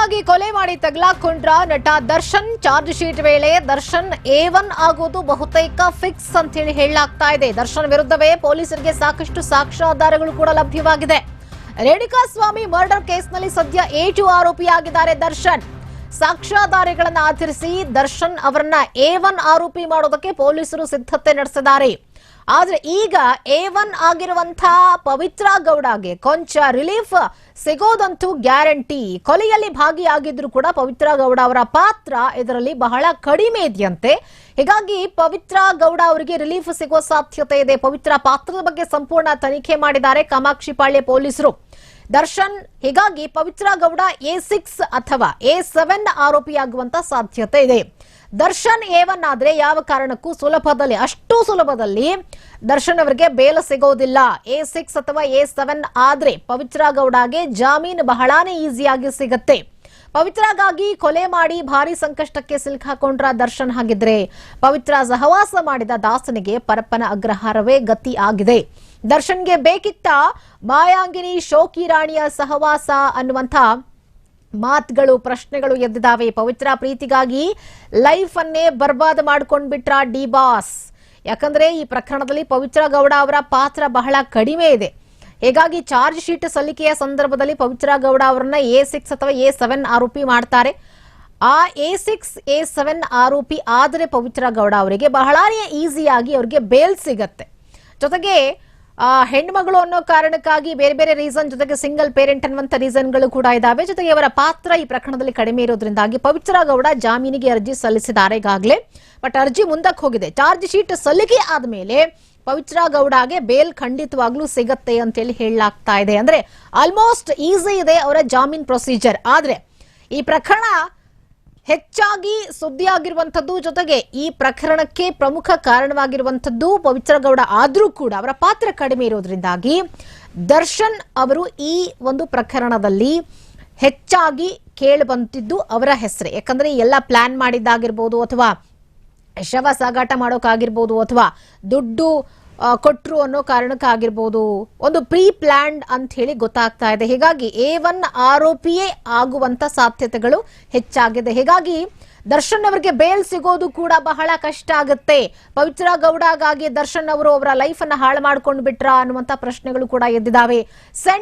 ಪ್ರೀತಿಗಾಗಿ ಕೊಲೆ ಮಾಡಿ ತಗಲಾಕೊಂಡ್ರ ನಟ ದರ್ಶನ್ ಚಾರ್ಜ್ ಶೀಟ್ ವೇಳೆ ದರ್ಶನ್ ಎ ಒನ್ ಆಗೋದು ಬಹುತೇಕ ಫಿಕ್ಸ್ ಅಂತ ಹೇಳಿ ಹೇಳಲಾಗ್ತಾ ಇದೆ. ದರ್ಶನ್ ವಿರುದ್ಧವೇ ಪೊಲೀಸರಿಗೆ ಸಾಕಷ್ಟು ಸಾಕ್ಷ್ಯಾಧಾರಗಳು ಕೂಡ ಲಭ್ಯವಾಗಿದೆ. ರೇಣುಕಾ ಸ್ವಾಮಿ ಮರ್ಡರ್ ಕೇಸ್ನಲ್ಲಿ ಸದ್ಯ ಎ ಟು ಆರೋಪಿಯಾಗಿದ್ದಾರೆ ದರ್ಶನ್. ಸಾಕ್ಷ್ಯಾಧಾರಗಳನ್ನು ಆಧರಿಸಿ ದರ್ಶನ್ ಅವರನ್ನ ಎ ಒನ್ ಆರೋಪಿ ಮಾಡೋದಕ್ಕೆ ಪೊಲೀಸರು ಸಿದ್ಧತೆ ನಡೆಸಿದ್ದಾರೆ. ಆದ್ರೆ ಈಗ ಎ ಒನ್ ಆಗಿರುವಂತಹ ಪವಿತ್ರ ಗೌಡಗೆ ಕೊಂಚ ರಿಲೀಫ್ ಸಿಗೋದಂತೂ ಗ್ಯಾರಂಟಿ ಕೊಲೆಯಲ್ಲಿ ಭಾಗಿಯಾಗಿದ್ರು ಕೂಡ ಪವಿತ್ರ ಗೌಡ ಅವರ ಪಾತ್ರ ಇದರಲ್ಲಿ ಬಹಳ ಕಡಿಮೆ ಇದೆಯಂತೆ. ಹೀಗಾಗಿ ಪವಿತ್ರ ಗೌಡ ಅವರಿಗೆ ರಿಲೀಫ್ ಸಿಗುವ ಸಾಧ್ಯತೆ ಇದೆ. ಪವಿತ್ರ ಪಾತ್ರದ ಬಗ್ಗೆ ಸಂಪೂರ್ಣ ತನಿಖೆ ಮಾಡಿದ್ದಾರೆ ಕಾಮಾಕ್ಷಿಪಾಳ್ಯ ಪೊಲೀಸರು. ದರ್ಶನ್, ಹೀಗಾಗಿ ಪವಿತ್ರ ಗೌಡ ಎ ಸಿಕ್ಸ್ ಅಥವಾ ಎ ಸೆವೆನ್ ಆರೋಪಿಯಾಗುವಂತ ಸಾಧ್ಯತೆ ಇದೆ. ದರ್ಶನ್ ಏವನ್ನಾದ್ರೆ ಯಾವ ಕಾರಣಕ್ಕೂ ಸುಲಭದಲ್ಲಿ, ಅಷ್ಟು ಸುಲಭದಲ್ಲಿ ದರ್ಶನ್ ಅವರಿಗೆ ಬೇಲ ಸಿಗೋದಿಲ್ಲ. ಎ ಸಿಕ್ಸ್ ಅಥವಾ ಎ ಸೆವೆನ್ ಆದ್ರೆ ಪವಿತ್ರ ಗೌಡಗೆ ಜಾಮೀನು ಬಹಳಾನೇ ಈಸಿಯಾಗಿ ಸಿಗತ್ತೆ. ಪವಿತ್ರಗಾಗಿ ಕೊಲೆ ಮಾಡಿ ಭಾರಿ ಸಂಕಷ್ಟಕ್ಕೆ ಸಿಲುಕಾಕೊಂಡ್ರ ದರ್ಶನ್ ಹಾಗಿದ್ರೆ ಪವಿತ್ರ ಸಹವಾಸ ಮಾಡಿದ ದಾಸನಿಗೆ ಪರಪ್ಪನ ಅಗ್ರಹಾರವೇ ಗತಿ ಆಗಿದೆ. ದರ್ಶನ್ಗೆ ಬೇಕಿತ್ತ ಮಾಯಾಂಗಿನಿ ಶೋಕಿ ರಾಣಿಯ ಸಹವಾಸ ಅನ್ನುವಂಥ ಮಾತುಗಳು, ಪ್ರಶ್ನೆಗಳು ಎದ್ದಿದ್ದಾವೆ ಪವಿತ್ರ ಪ್ರೀತಿಗಾಗಿ ಲೈಫ್ ಅನ್ನೇ ಬರ್ಬಾದ್ ಮಾಡ್ಕೊಂಡ್ಬಿಟ್ರ ಡಿ ಬಾಸ್. ಯಾಕಂದ್ರೆ ಈ ಪ್ರಕರಣದಲ್ಲಿ ಪವಿತ್ರ ಗೌಡ ಅವರ ಪಾತ್ರ ಬಹಳ ಕಡಿಮೆ ಇದೆ. ಹೀಗಾಗಿ ಚಾರ್ಜ್ ಶೀಟ್ ಸಲ್ಲಿಕೆಯ ಸಂದರ್ಭದಲ್ಲಿ ಪವಿತ್ರ ಗೌಡ ಅವರನ್ನ ಎ ಸಿಕ್ಸ್ ಅಥವಾ ಎ ಸೆವೆನ್ ಆರೋಪಿ ಮಾಡ್ತಾರೆ. ಆ ಎ ಸಿಕ್ಸ್ ಎ ಸೆವೆನ್ ಆರೋಪಿ ಆದರೆ ಪವಿತ್ರ ಗೌಡ ಅವರಿಗೆ ಬಹಳ ಈಸಿಯಾಗಿ ಅವರಿಗೆ ಬೇಲ್ ಸಿಗತ್ತೆ. ಜೊತೆಗೆ ಹೆಣ್ಮಗಳು ಅನ್ನೋ ಕಾರಣಕ್ಕಾಗಿ ಬೇರೆ ಬೇರೆ ರೀಸನ್ ಜೊತೆಗೆ ಸಿಂಗಲ್ ಪೇರೆಂಟ್ ಅನ್ನುವಂಥ ರೀಸನ್ಗಳು ಕೂಡ ಇದಾವೆ. ಜೊತೆಗೆ ಅವರ ಪಾತ್ರ ಈ ಪ್ರಕರಣದಲ್ಲಿ ಕಡಿಮೆ ಇರೋದ್ರಿಂದಾಗಿ ಪವಿತ್ರ ಗೌಡ ಜಾಮೀನಿಗೆ ಅರ್ಜಿ ಸಲ್ಲಿಸಿದ್ದಾರೆ ಈಗಾಗಲೇ. ಬಟ್ ಅರ್ಜಿ ಮುಂದಕ್ಕೆ ಹೋಗಿದೆ. ಚಾರ್ಜ್ ಶೀಟ್ ಸಲ್ಲಿಕೆ ಆದಮೇಲೆ ಪವಿತ್ರ ಗೌಡಗೆ ಬೇಲ್ ಖಂಡಿತವಾಗ್ಲೂ ಸಿಗತ್ತೆ ಅಂತೇಳಿ ಹೇಳಲಾಗ್ತಾ ಇದೆ. ಅಂದ್ರೆ ಆಲ್ಮೋಸ್ಟ್ ಈಸಿ ಇದೆ ಅವರ ಜಾಮೀನ್ ಪ್ರೊಸೀಜರ್ ಆದ್ರೆ ಈ ಪ್ರಕರಣ ಹೆಚ್ಚಾಗಿ ಸುದ್ದಿಯಾಗಿರುವಂಥದ್ದು ಜೊತೆಗೆ ಈ ಪ್ರಕರಣಕ್ಕೆ ಪ್ರಮುಖ ಕಾರಣವಾಗಿರುವಂಥದ್ದು ಪವಿತ್ರಗೌಡ ಆದರೂ ಕೂಡ ಅವರ ಪಾತ್ರ ಕಡಿಮೆ ಇರೋದ್ರಿಂದಾಗಿ ದರ್ಶನ್ ಅವರು ಈ ಒಂದು ಪ್ರಕರಣದಲ್ಲಿ ಹೆಚ್ಚಾಗಿ ಕೇಳಿ ಬಂತಿದ್ದು ಅವರ ಹೆಸರೇ. ಯಾಕಂದ್ರೆ ಎಲ್ಲ ಪ್ಲಾನ್ ಮಾಡಿದ್ದಾಗಿರ್ಬೋದು ಅಥವಾ ಶವ ಸಾಗಾಟ ಮಾಡೋಕ್ಕಾಗಿರ್ಬೋದು ಅಥವಾ ದುಡ್ಡು ಆ, ಕೊಟ್ರು ಅನ್ನೋ ಕಾರಣಕ್ಕಾಗಿರ್ಬೋದು. ಒಂದು ಪ್ರೀ ಪ್ಲಾನ್ಡ್ ಅಂತ ಹೇಳಿ ಗೊತ್ತಾಗ್ತಾ ಇದೆ. ಹೀಗಾಗಿ ಎ ಒನ್ ಆರೋಪಿಯೇ ಆಗುವಂತ ಸಾಧ್ಯತೆಗಳು ಹೆಚ್ಚಾಗಿದೆ. ಹೀಗಾಗಿ ದರ್ಶನ್ ಅವರಿಗೆ ಬೇಲ್ ಸಿಗೋದು ಕೂಡ ಬಹಳ ಕಷ್ಟ ಆಗುತ್ತೆ. ಪವಿತ್ರ ಗೌಡಗಾಗಿ ದರ್ಶನ್ ಅವರು ಅವರ ಲೈಫ್ ಅನ್ನ ಹಾಳು ಮಾಡ್ಕೊಂಡು ಬಿಟ್ರ ಅನ್ನುವಂತ ಪ್ರಶ್ನೆಗಳು ಕೂಡ ಎದ್ದಿದ್ದಾವೆ ಸೆಂಟ್